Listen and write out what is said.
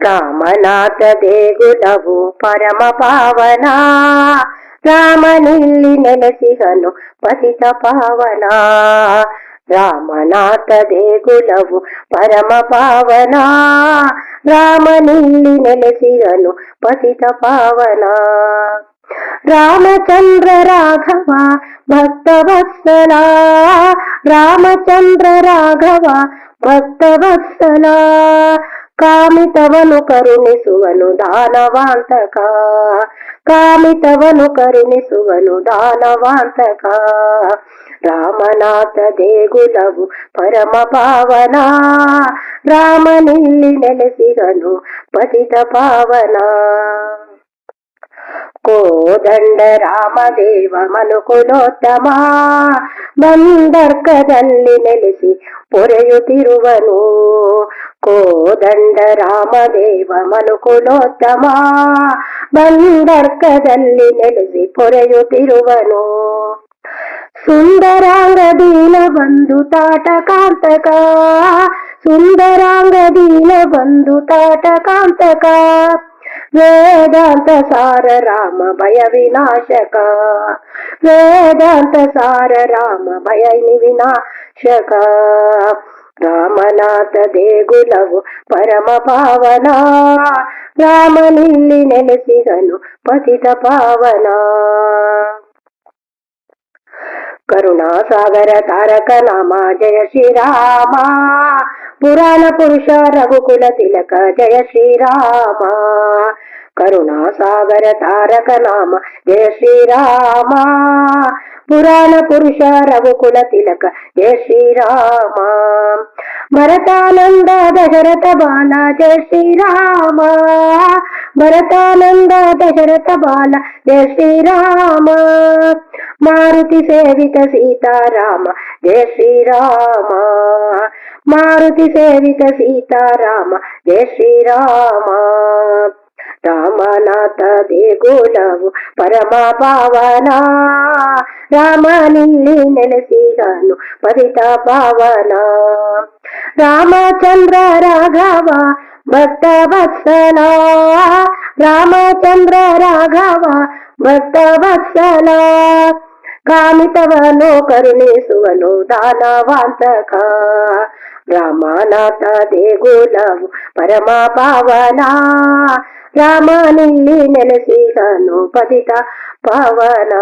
రామనాథ దేగులవు పరమ పావన. రామనిల్లి నెలసిగను పతిత పావన. రామనాథ దేగులవు పరమ పావన. రామనిల్లి నెలసిగను పతిత పావన. రామచంద్ర రాఘవ భక్తవత్సల. రామచంద్ర రాఘవ భక్తవత్సల. ಕಾಮಿತವನು ಕರುಣಿಸುವನು ದಾನವಾಂತಕ. ಕಾಮಿತವನು ಕರುಣಿಸುವನು ದಾನವಾಂತಕ. ರಾಮನಾಥ ದೇಗುಲವು ಪರಮ ಪಾವನ. ರಾಮನಿಲ್ಲಿ ನೆಲೆಸಿದನು ಪತಿತ ಪಾವನ. ಕೋದಂಡ ರಾಮದೇವ ಮನುಕುಲೋತ್ತಮ. ಬಂದರ್ಕದಲ್ಲಿ ನೆಲೆಸಿ ಪೊರೆಯುತ್ತಿರುವನು. ಕೋದಂಡ ರಾಮದೇವ ಮನುಕುಲೋತ್ತಮ ಬಂದರ್ಕದಲ್ಲಿ ನೆಲೆಸಿ ಪೊರೆಯುತ್ತಿರುವನು ಸುಂದರಾಂಗ ದೀನ ಬಂಧು ತಾಟಕಾಂತಕ ಸುಂದರಾಂಗ ದೀನ ಬಂಧು ತಾಟಕಾಂತಕ ವೇದಾಂತ ಸಾರ ರಾಮ ಭಯ ವಿನಾಶಕ ವೇದಾಂತ ಸಾರ ರಾಮ ಭಯ ವಿನಾಶಕ ರಾಮನಾಥ ದೇಗುಲವು ಪರಮ ಪಾವನ ರಾಮನಿಲ್ಲಿ ನೆಲೆಸಿದನು ಪತಿತ ಪಾವನ ಕರುಣಾಸಾಗರ ತಾರಕ ನಾಮ ಜಯ ಶ್ರೀರಾಮ ಪುರಾಣ ಪುರುಷ ರಘುಕುಲ ತಿಲಕ ಜಯ ಶ್ರೀರಾಮ ಕರುಣಾಸಾಗರ ತಾರಕ ನಾಮ ಜಯ ಶ್ರೀರಾಮ పురాణ పురుష రఘుకుల తిలక. జయ శ్రీరామ. భరతానంద దశరథ బాల. జయ శ్రీరామ. భరతానంద దశరథ బాల. జయ శ్రీరామ. మారుతి సేవిత సీతారామ. జయ శ్రీరామ. మారుతి సేవిత సీతారామ. జయ శ్రీరామ. రామనాథ దేగులవు పరమ పావన రామనిల్లి నెలసిగాను పరిత పావన. రామచంద్ర రాఘవ భక్త వత్సల రామచంద్ర రాఘవ భక్త వత్సల కామితవను కరుణేశువను దానవాంతక. రామనాథ దేగులవు పరమ పావనా ರಾಮನಿಲ್ಲಿ ನೆಲೆಸಿದನು ಪತಿತ ಪಾವನ